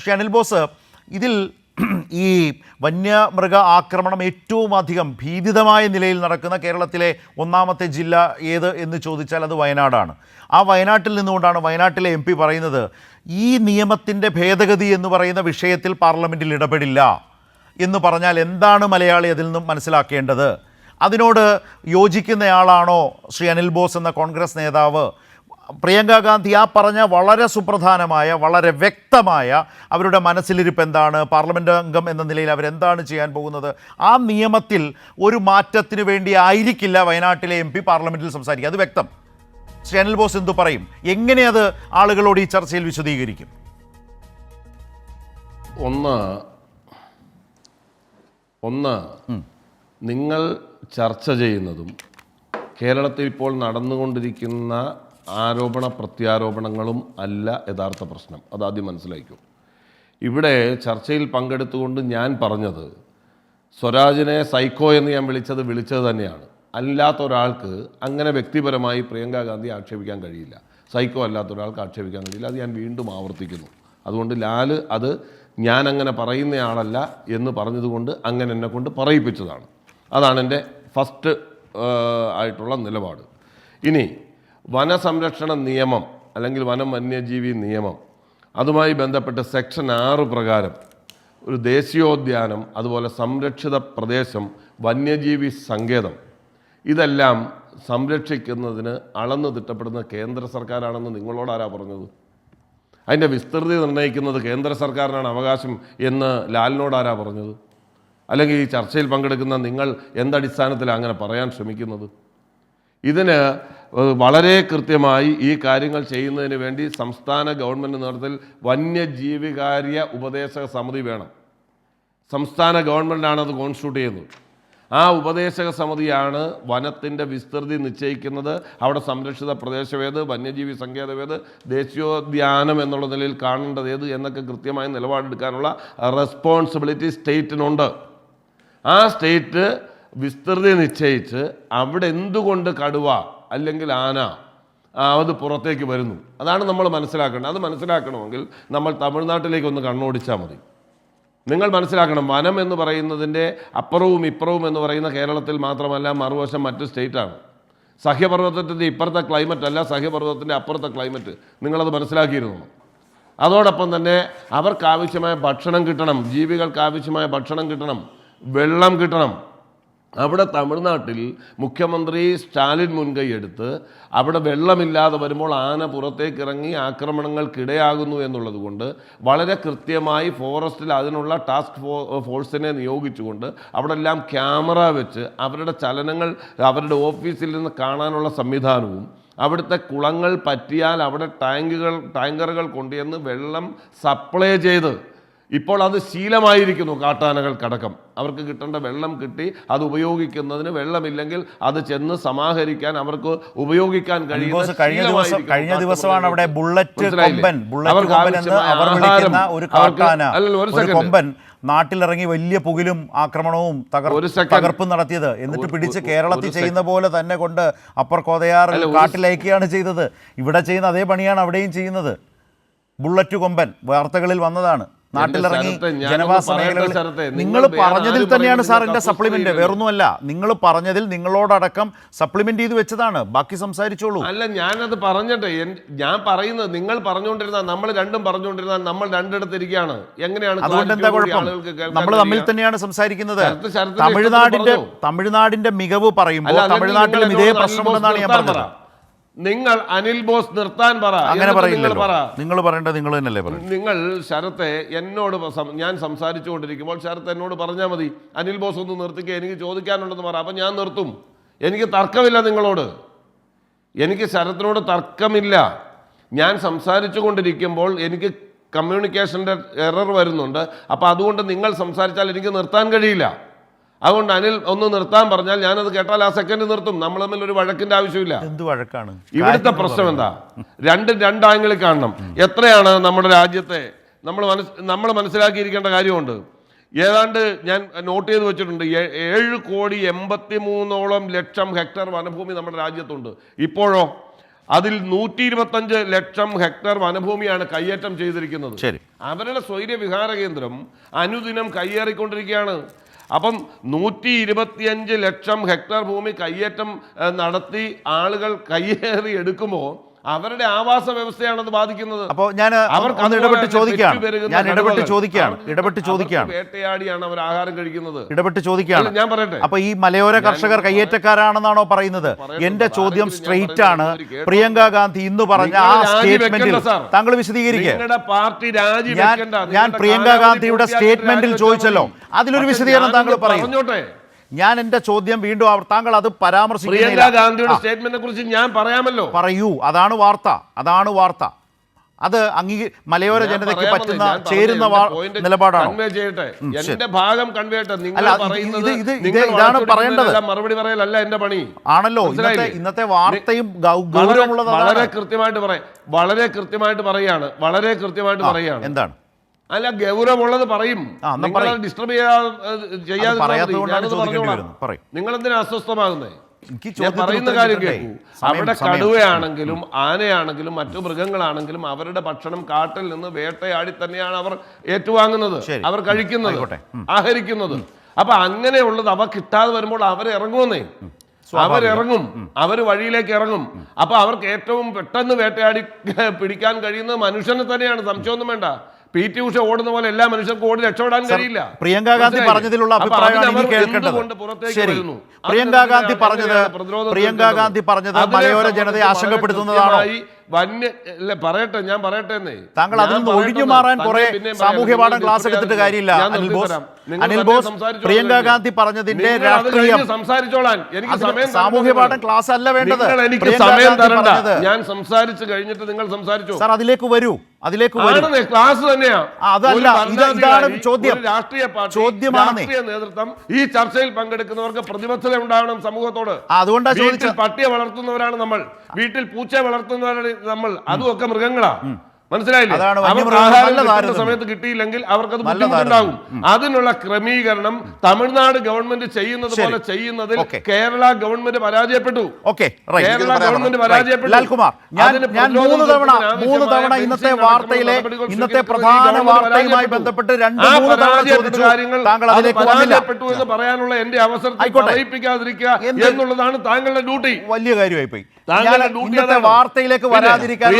Shri boss ഇതിൽ ഈ വന്യമൃഗ ആക്രമണം ഏറ്റവും അധികം ഭീതിതമായ നിലയിൽ നടക്കുന്ന കേരളത്തിലെ ഒന്നാമത്തെ ജില്ല ഏത് എന്ന് ചോദിച്ചാൽ അത് വയനാടാണ്. ആ വയനാട്ടിൽ നിന്നുകൊണ്ടാണ് വയനാട്ടിലെ എം പി പറയുന്നത് ഈ നിയമത്തിന്റെ ഭേദഗതി എന്ന് പറയുന്ന വിഷയത്തിൽ പാർലമെന്റിൽ ഇടപെടില്ല എന്ന് പറഞ്ഞാൽ എന്താണ് മലയാളി അതിൽ നിന്നും മനസ്സിലാക്കേണ്ടത്? അതിനോട് യോജിക്കുന്നയാളാണോ ശ്രീ അനിൽ ബോസ് എന്ന കോൺഗ്രസ് നേതാവ്? പ്രിയങ്ക ഗാന്ധി ആ പറഞ്ഞ വളരെ സുപ്രധാനമായ വളരെ വ്യക്തമായ അവരുടെ മനസ്സിലിരിപ്പ് എന്താണ് പാർലമെന്റ് അംഗം എന്ന നിലയിൽ അവരെന്താണ് ചെയ്യാൻ പോകുന്നത് ആ നിയമത്തിൽ ഒരു മാറ്റത്തിന് വേണ്ടി ആയിരിക്കില്ല വയനാട്ടിലെ എം പി പാർലമെന്റിൽ സംസാരിക്കുക. അത് വ്യക്തം. ചാനൽ അനിൽ ബോസ് എന്തു പറയും? എങ്ങനെ അത് ആളുകളോട് ഈ ചർച്ചയിൽ വിശദീകരിക്കും? ഒന്ന് ഒന്ന് നിങ്ങൾ ചർച്ച ചെയ്യുന്നതും കേരളത്തിൽ ഇപ്പോൾ നടന്നുകൊണ്ടിരിക്കുന്ന ആരോപണ പ്രത്യാരോപണങ്ങളും അല്ല യഥാർത്ഥ പ്രശ്നം. അതാദ്യം മനസ്സിലാക്കൂ ഇവിടെ ചർച്ചയിൽ പങ്കെടുത്തുകൊണ്ട് ഞാൻ പറഞ്ഞത് സ്വരാജിനെ സൈക്കോ എന്ന് ഞാൻ വിളിച്ചത് വിളിച്ചത് തന്നെയാണ്. അല്ലാത്ത ഒരാൾക്ക് അങ്ങനെ വ്യക്തിപരമായി പ്രിയങ്ക ഗാന്ധി ആക്ഷേപിക്കാൻ കഴിയില്ല. സൈക്കോ അല്ലാത്ത ഒരാൾക്ക് ആക്ഷേപിക്കാൻ കഴിയില്ല. അത് ഞാൻ വീണ്ടും ആവർത്തിക്കുന്നു. അതുകൊണ്ട് ലാൽ അത് ഞാൻ അങ്ങനെ പറയുന്നയാളല്ല എന്ന് പറഞ്ഞതുകൊണ്ട് അങ്ങനെ എന്നെ കൊണ്ട് പറയിപ്പിച്ചതാണ്. അതാണ് എന്റെ ഫസ്റ്റ് ആയിട്ടുള്ള നിലപാട്. ഇനി വനസംരക്ഷണ നിയമം അല്ലെങ്കിൽ വനം വന്യജീവി നിയമം അതുമായി ബന്ധപ്പെട്ട് സെക്ഷൻ ആറ് പ്രകാരം ഒരു ദേശീയോദ്യാനം അതുപോലെ സംരക്ഷിത പ്രദേശം വന്യജീവി സങ്കേതം ഇതെല്ലാം സംരക്ഷിക്കുന്നതിന് അളന്ന് തിട്ടപ്പെടുന്ന കേന്ദ്ര സർക്കാരാണെന്ന് നിങ്ങളോട് ആരാ പറഞ്ഞത്? അതിന്റെ വിസ്തൃതി നിർണയിക്കുന്നത് കേന്ദ്ര സർക്കാരിനാണ് അവകാശം എന്ന് ലാലിനോട് ആരാ പറഞ്ഞത്? അല്ലെങ്കിൽ ഈ ചർച്ചയിൽ പങ്കെടുക്കുന്ന നിങ്ങൾ എന്തടിസ്ഥാനത്തിലാണ് അങ്ങനെ പറയാൻ ശ്രമിക്കുന്നത്? ഇതിന് വളരെ കൃത്യമായി ഈ കാര്യങ്ങൾ ചെയ്യുന്നതിന് വേണ്ടി സംസ്ഥാന ഗവൺമെന്റ് നേതൃത്വത്തിൽ വന്യജീവികാര്യ ഉപദേശക സമിതി വേണം. സംസ്ഥാന ഗവൺമെന്റാണ് അത് കോൺസ്റ്റിറ്റ്യൂട്ട് ചെയ്യുന്നത്. ആ ഉപദേശക സമിതിയാണ് വനത്തിന്റെ വിസ്തൃതി നിശ്ചയിക്കുന്നത്. അവിടെ സംരക്ഷിത പ്രദേശമേത് വന്യജീവി സങ്കേതമേത് ദേശീയോദ്യാനം എന്നുള്ള നിലയിൽ കാണേണ്ടത് ഏത് എന്നൊക്കെ കൃത്യമായി നിലപാടെടുക്കാനുള്ള റെസ്പോൺസിബിലിറ്റി സ്റ്റേറ്റിനുണ്ട്. ആ സ്റ്റേറ്റ് വിസ്തൃതി നിശ്ചയിച്ച് അവിടെ എന്തുകൊണ്ട് കടുവ അല്ലെങ്കിൽ ആന. അത് പുറത്തേക്ക് വരുന്നു. അതാണ് നമ്മൾ മനസ്സിലാക്കേണ്ടത്. അത് മനസ്സിലാക്കണമെങ്കിൽ നമ്മൾ തമിഴ്നാട്ടിലേക്ക് ഒന്ന് കണ്ണോടിച്ചാൽ മതി. നിങ്ങൾ മനസ്സിലാക്കണം വനം എന്ന് പറയുന്നതിന്റെ അപ്പുറവും ഇപ്പുറവും എന്ന് പറയുന്ന കേരളത്തിൽ മാത്രമല്ല മറുവശം മറ്റ് സ്റ്റേറ്റാണ്. സഹ്യപർവതത്തിന്റെ ഇപ്പുറത്തെ ക്ലൈമറ്റ് അല്ല സഹ്യപർവതത്തിന്റെ അപ്പുറത്തെ ക്ലൈമറ്റ്. നിങ്ങളത് മനസ്സിലാക്കിയിരുന്നു അതോടൊപ്പം തന്നെ അവർക്ക് ആവശ്യമായ ഭക്ഷണം കിട്ടണം ജീവികൾക്ക് ആവശ്യമായ ഭക്ഷണം കിട്ടണം വെള്ളം കിട്ടണം. അവിടെ തമിഴ്നാട്ടിൽ മുഖ്യമന്ത്രി സ്റ്റാലിൻ മുൻകൈ എടുത്ത് അവിടെ വെള്ളമില്ലാതെ വരുമ്പോൾ ആന പുറത്തേക്ക് ഇറങ്ങി ആക്രമണങ്ങൾക്കിടയാകുന്നു എന്നുള്ളത് കൊണ്ട് വളരെ കൃത്യമായി ഫോറസ്റ്റിൽ അതിനുള്ള ടാസ്ക് ഫോഴ്സിനെ നിയോഗിച്ചുകൊണ്ട് അവിടെ എല്ലാം ക്യാമറ വെച്ച് അവരുടെ ചലനങ്ങൾ അവരുടെ ഓഫീസിൽ നിന്ന് കാണാനുള്ള സംവിധാനവും അവിടുത്തെ കുളങ്ങൾ പറ്റിയാൽ അവിടെ ടാങ്കുകൾ ടാങ്കറുകൾ കൊണ്ടുവന്ന് വെള്ളം സപ്ലൈ ചെയ്ത് ഇപ്പോൾ അത് ശീലമായിരിക്കുന്നു കാട്ടാനകൾക്കടക്കം. അവർക്ക് കിട്ടേണ്ട വെള്ളം കിട്ടി അത് ഉപയോഗിക്കുന്നതിന് വെള്ളമില്ലെങ്കിൽ അത് ചെന്ന് സമാഹരിക്കാൻ അവർക്ക് ഉപയോഗിക്കാൻ കഴിയുന്ന കഴിഞ്ഞ ദിവസം കഴിഞ്ഞ ദിവസമാണ് അവിടെ ബുള്ളറ്റ്? കൊമ്പൻ ബുള്ളറ്റ് അവർക്ക് കൊമ്പൻ എന്ന് അവർ വിളിക്കുന്ന ഒരു കാട്ടാന ഒരു കൊമ്പൻ നാട്ടിലിറങ്ങി വലിയ പുകിലും ആക്രമണവും. തകർപ്പും നടത്തിയത്. എന്നിട്ട് പിടിച്ച് കേരളത്തിൽ ചെയ്യുന്ന പോലെ തന്നെ കൊണ്ട് അപ്പർ കോതയാറിൽ ഒരു കാട്ടിലയക്കുകയാണ് ചെയ്തത്. ഇവിടെ ചെയ്യുന്ന അതേ പണിയാണ് അവിടെയും ചെയ്യുന്നത്. ബുള്ളറ്റ് കൊമ്പൻ വാർത്തകളിൽ വന്നതാണ്. നാട്ടിലിറങ്ങി ജനവാസ മേഖലകളിൽ നിങ്ങൾ പറഞ്ഞതിൽ തന്നെയാണ് സാർ എന്റെ സപ്ലിമെന്റ് വേറൊന്നുമല്ല. നിങ്ങൾ പറഞ്ഞതിൽ നിങ്ങളോടടക്കം സപ്ലിമെന്റ് ചെയ്ത് വെച്ചതാണ്. ബാക്കി സംസാരിച്ചോളൂ. അല്ല ഞാനത് പറഞ്ഞിട്ട് ഞാൻ പറയുന്നത് നിങ്ങൾ പറഞ്ഞുകൊണ്ടിരുന്ന നമ്മൾ രണ്ടും പറഞ്ഞുകൊണ്ടിരുന്ന നമ്മൾ രണ്ടിടത്തിരിക്കുകയാണ്. എങ്ങനെയാണ് അതുകൊണ്ട് എന്താ കുഴപ്പം? നമ്മൾ തമ്മിൽ തന്നെയാണ് സംസാരിക്കുന്നത്. തമിഴ്നാടിന്റെ തമിഴ്നാടിന്റെ മികവ് പറയുമ്പോൾ തമിഴ്നാട്ടിലും ഇതേ പ്രശ്നമുണ്ടെന്നാണ് ഞാൻ പറഞ്ഞത്. നിങ്ങൾ അനിൽ ബോസ് നിർത്താൻ പറ. അങ്ങനെ നിങ്ങൾ പറയില്ലല്ലോ നിങ്ങൾ പറയേണ്ടത് നിങ്ങൾ തന്നെയല്ലേ പറയും. നിങ്ങൾ ശരത്തെ എന്നോട് ഞാൻ സംസാരിച്ചുകൊണ്ടിരിക്കുമ്പോൾ ശരത്ത് എന്നോട് പറഞ്ഞാൽ മതി അനിൽ ബോസ് ഒന്ന് നിർത്തിക്കുക എനിക്ക് ചോദിക്കാനുണ്ടെന്ന് പറ അപ്പം ഞാൻ നിർത്തും. എനിക്ക് തർക്കമില്ല നിങ്ങളോട്. എനിക്ക് ശരത്തിനോട് തർക്കമില്ല. ഞാൻ സംസാരിച്ചു കൊണ്ടിരിക്കുമ്പോൾ എനിക്ക് കമ്മ്യൂണിക്കേഷന്റെ എറർ വരുന്നുണ്ട്. അപ്പോൾ അതുകൊണ്ട് നിങ്ങൾ സംസാരിച്ചാൽ എനിക്ക് നിർത്താൻ കഴിയില്ല. അതുകൊണ്ട് അനിൽ ഒന്ന് നിർത്താൻ പറഞ്ഞാൽ ഞാനത് കേട്ടാൽ ആ സെക്കൻഡ് നിർത്തും. നമ്മൾ തമ്മിൽ ഒരു വഴക്കിന്റെ ആവശ്യമില്ല. എന്ത് വഴക്കാണ്? ഇവിടുത്തെ പ്രശ്നം എന്താ? രണ്ട് രണ്ട് ആംഗിളിൽ കാണണം എത്രയാണ് നമ്മുടെ രാജ്യത്തെ? നമ്മൾ മനസ് നമ്മൾ മനസ്സിലാക്കിയിരിക്കേണ്ട കാര്യമുണ്ട്. ഏതാണ്ട് ഞാൻ നോട്ട് ചെയ്ത് വെച്ചിട്ടുണ്ട്. ഏഴ് കോടി എൺപത്തി മൂന്നോളം ലക്ഷം ഹെക്ടർ വനഭൂമി നമ്മുടെ രാജ്യത്തുണ്ട്. ഇപ്പോഴോ? അതിൽ നൂറ്റി ഇരുപത്തഞ്ച് ലക്ഷം ഹെക്ടർ വനഭൂമിയാണ് കയ്യേറ്റം ചെയ്തിരിക്കുന്നത്. ശരി. അവരുടെ സ്വൈര്യ വിഹാര കേന്ദ്രം അനുദിനം കയ്യേറിക്കൊണ്ടിരിക്കുകയാണ്. അപ്പം നൂറ്റി ഇരുപത്തിയഞ്ച് ലക്ഷം ഹെക്ടർ ഭൂമി കയ്യേറ്റം നടത്തി ആളുകൾ കയ്യേറി എടുക്കുമ്പോൾ അവരുടെ ആവാസ വ്യവസ്ഥയാണ് അത് ബാധിക്കുന്നത് അപ്പോൾ ഞാൻ അവർക്ക് ഇടപെട്ട് ചോദിക്കുകയാണ്. ഞാൻ ഇടപെട്ട്. ചോദിക്കുകയാണ്. ഇടപെട്ട് ചോദിക്കുകയാണ്. വേട്ടയാടിയാണ് അവർ ആഹാരം കഴിക്കുന്നത്. ഇടപെട്ട് ചോദിക്കുകയാണ്. ഞാൻ പറയട്ടെ. അപ്പൊ ഈ മലയോര കർഷകർ കയ്യേറ്റക്കാരാണെന്നാണോ പറയുന്നത്? എന്റെ ചോദ്യം സ്ട്രെയിറ്റ് ആണ്. പ്രിയങ്ക ഗാന്ധി ഇന്ന് പറഞ്ഞ ആ സ്റ്റേറ്റ്മെന്റിൽ താങ്കൾ വിശദീകരിക്കുക നിങ്ങളുടെ പാർട്ടി രാജി ഞാൻ പ്രിയങ്ക ഗാന്ധിയുടെ സ്റ്റേറ്റ്മെന്റിൽ ചോദിച്ചല്ലോ. അതിലൊരു വിശദീകരണം താങ്കൾ പറയും. ഞാൻ എന്റെ ചോദ്യം വീണ്ടും അവർ താങ്കൾ അത് പരാമർശിക്കുന്നു സ്റ്റേറ്റ്മെന്റിനെ കുറിച്ച് ഞാൻ പറയാമല്ലോ. പറയൂ. അതാണ് വാർത്ത. അതാണ് വാർത്ത. അത് അംഗീ മലയോര ജനതയ്ക്ക് പറ്റുന്ന ചേരുന്ന നിലപാടാണ്. ചെയ്യട്ടെ. എന്റെ ഭാഗം കൺവേ ഇതാണ് പറയേണ്ടത്. മറുപടി പറയലല്ല എന്റെ പണി. ആണല്ലോ ഇന്നത്തെ ഇന്നത്തെ വാർത്തയും ഗൗരവമുള്ളതാണ്. വളരെ-. കൃത്യമായിട്ട് പറയാം. വളരെ കൃത്യമായിട്ട് പറയാണ് വളരെ കൃത്യമായിട്ട് പറയാണ് എന്താണ്? അല്ല ഗൗരവമുള്ളത് പറയും. ഡിസ്റ്റർബ് ചെയ്യാ ചെയ്യാതെ. നിങ്ങൾ എന്തിനാ അസ്വസ്ഥമാകുന്നത് ഞാൻ പറയുന്ന കാര്യം കേൾക്കൂ അവിടെ കടുവയാണെങ്കിലും ആനയാണെങ്കിലും മറ്റു മൃഗങ്ങളാണെങ്കിലും അവരുടെ ഭക്ഷണം കാട്ടിൽ നിന്ന് വേട്ടയാടി തന്നെയാണ് അവർ ഏറ്റുവാങ്ങുന്നത്. അവർ കഴിക്കുന്നത്. ആഹരിക്കുന്നത്. അപ്പൊ അങ്ങനെയുള്ളത് അവ കിട്ടാതെ വരുമ്പോൾ അവർ ഇറങ്ങുമെന്നേ? അവരിറങ്ങും അവർ വഴിയിലേക്ക് ഇറങ്ങും. അപ്പൊ അവർക്ക് ഏറ്റവും പെട്ടെന്ന് വേട്ടയാടി പിടിക്കാൻ കഴിയുന്നത് മനുഷ്യനെ തന്നെയാണ്. സംശയമൊന്നും വേണ്ട. പി ടി ഉഷ ഓടുന്ന പോലെ എല്ലാ മനുഷ്യർക്കും ഓടി രക്ഷപ്പെടാൻ കഴിയില്ല. പ്രിയങ്ക ഗാന്ധി പറഞ്ഞതിലുള്ള അഭിപ്രായമാണ് കേൾക്കേണ്ടത്. ശരി? പ്രിയങ്ക ഗാന്ധി പറഞ്ഞത് പ്രിയങ്ക ഗാന്ധി പറഞ്ഞത് മലയോര ജനതയെ ആശങ്കപ്പെടുത്തുന്നതാണോ. വന്യ അല്ല പറയട്ടെ ഞാൻ പറയട്ടെ എന്നേ. താങ്കൾ പറയട്ടെ ഒഴിഞ്ഞു മാറാൻ കുറെ സാമൂഹ്യ പാഠം ക്ലാസ് എടുത്തിട്ട് കാര്യമില്ല. അനിൽ ബോസ് അനിൽ ബോസ് പ്രിയങ്ക ഗാന്ധി പറഞ്ഞതിന്റെ രാഷ്ട്രീയം. സംസാരിച്ചോളാൻ. എനിക്ക് സമയം സാമൂഹ്യ പാഠം ക്ലാസ് അല്ല വേണ്ടത്. എനിക്ക് സമയം തരണ്ട. ഞാൻ സംസാരിച്ചു കഴിഞ്ഞിട്ട് നിങ്ങൾ സംസാരിച്ചു? സാർ അതിലേക്ക് വരൂ. അതിലേക്ക് ക്ലാസ് തന്നെയാ. അതല്ല. ഇതാണ് ചോദ്യം. രാഷ്ട്രീയ. രാഷ്ട്രീയ നേതൃത്വം ഈ ചർച്ചയിൽ പങ്കെടുക്കുന്നവർക്ക് പ്രതിബദ്ധത ഉണ്ടാവണം സമൂഹത്തോട്. അതുകൊണ്ടാണ് ചോദിച്ചത്. പട്ടിയെ വളർത്തുന്നവരാണ് നമ്മൾ. വീട്ടിൽ പൂച്ചയെ വളർത്തുന്നവരാണ് നമ്മൾ അതും ഒക്കെ മൃഗങ്ങളാ മനസ്സിലായില്ലേ? അവർക്ക് ആഹാരം. സമയത്ത് കിട്ടിയില്ലെങ്കിൽ അവർക്ക് അത് ബുദ്ധിമുട്ടുണ്ടാകും. അതിനുള്ള ക്രമീകരണം തമിഴ്നാട് ഗവൺമെന്റ് ചെയ്യുന്നത് പോലെ ചെയ്യുന്നതിൽ കേരള ഗവൺമെന്റ് പരാജയപ്പെട്ടു. കേരള ഗവൺമെന്റ് പരാജയപ്പെട്ടു. മൂന്ന് തവണ മൂന്ന് തവണ ഇന്നത്തെ വാർത്തയിലെ ഇന്നത്തെ പ്രധാന വാർത്തയുമായി ബന്ധപ്പെട്ട് രണ്ട് മൂന്ന് തവണ ചോദിച്ചു. കാര്യങ്ങൾ താങ്കൾ അതിലേക്ക് പരാജയപ്പെട്ടു എന്ന് പറയാനുള്ള എന്റെ അവസരത്തിൽ ആയിക്കോട്ടെ. പറയിപ്പിക്കാതിരിക്കുക എന്നുള്ളതാണ് താങ്കളുടെ ഡ്യൂട്ടി. വലിയ കാര്യമായി പോയി താങ്കളുടെ ഡ്യൂട്ടി ഇന്നത്തെ വാർത്തയിലേക്ക് വരാതിരിക്കാൻ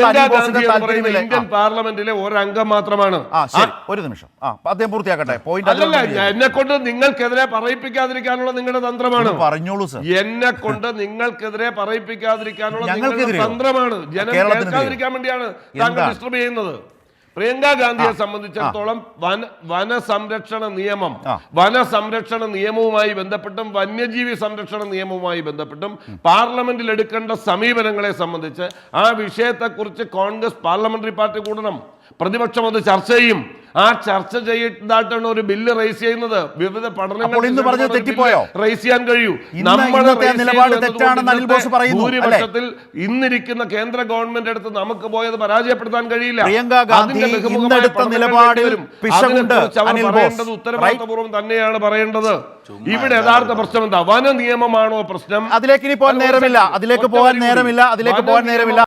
താല്പര്യമില്ല. ഇന്ത്യൻ പാർലമെന്റിലെ ഒരംഗം മാത്രമാണ്. ഒരു നിമിഷം. അദ്ദേഹം പൂർത്തിയാക്കട്ടെ. പോയിന്റ് അല്ലല്ല എന്നെ കൊണ്ട് നിങ്ങൾക്കെതിരെ പറയിപ്പിക്കാതിരിക്കാനുള്ള നിങ്ങളുടെ തന്ത്രമാണ്. പറഞ്ഞോളൂ സർ. എന്നെ കൊണ്ട് നിങ്ങൾക്കെതിരെ പറയിപ്പിക്കാതിരിക്കാനുള്ള നിങ്ങളുടെ? തന്ത്രമാണ്. ജനം കേൾക്കാതിരിക്കാൻ വേണ്ടിയാണ് താങ്കൾ ഡിസ്റ്റർബ് ചെയ്യുന്നത്. പ്രിയങ്ക ഗാന്ധിയെ സംബന്ധിച്ചിടത്തോളം വന സംരക്ഷണ നിയമം വന സംരക്ഷണ നിയമവുമായി ബന്ധപ്പെട്ടും വന്യജീവി സംരക്ഷണ നിയമവുമായി ബന്ധപ്പെട്ടും പാർലമെന്റിൽ എടുക്കേണ്ട സമീപനങ്ങളെ സംബന്ധിച്ച് ആ വിഷയത്തെക്കുറിച്ച് കോൺഗ്രസ് പാർലമെന്ററി പാർട്ടി കൂടണം. പ്രതിപക്ഷം അത് ചർച്ച ചെയ്യും. ആ ചർച്ച ചെയ്തതായിട്ടാണ് ഒരു ബില്ല് റേസ് ചെയ്യുന്നത്. വിവിധ പഠനങ്ങൾ അപ്പോൾ ഇന്ന് പറഞ്ഞത് തെറ്റിപ്പോയോ? റൈസ് ചെയ്യാൻ കഴിയൂ. ഇന്ന് നമ്മൾ ഇന്നത്തെ raise നിലപാട് തെറ്റാണെന്ന് അനിൽ ബോസ് പറയുന്നു, അല്ലേ? ഭൂരിപക്ഷത്തിൽ ഇന്നിരിക്കുന്ന കേന്ദ്ര ഗവൺമെന്റ് അടുത്ത് നമുക്ക് പോയത് പരാജയപ്പെടുത്താൻ കഴിയില്ല. പറയേണ്ടത് ഉത്തരവാദിത്തപൂർവം തന്നെയാണ് പറയേണ്ടത്. ഇവിടെ യഥാർത്ഥ പ്രശ്നം എന്താ? വന നിയമമാണോ പ്രശ്നം? അതിലേക്ക് ഇനി പോകാൻ നേരമില്ല. അതിലേക്ക് പോകാൻ നേരമില്ല. അതിലേക്ക് പോകാൻ നേരമില്ല.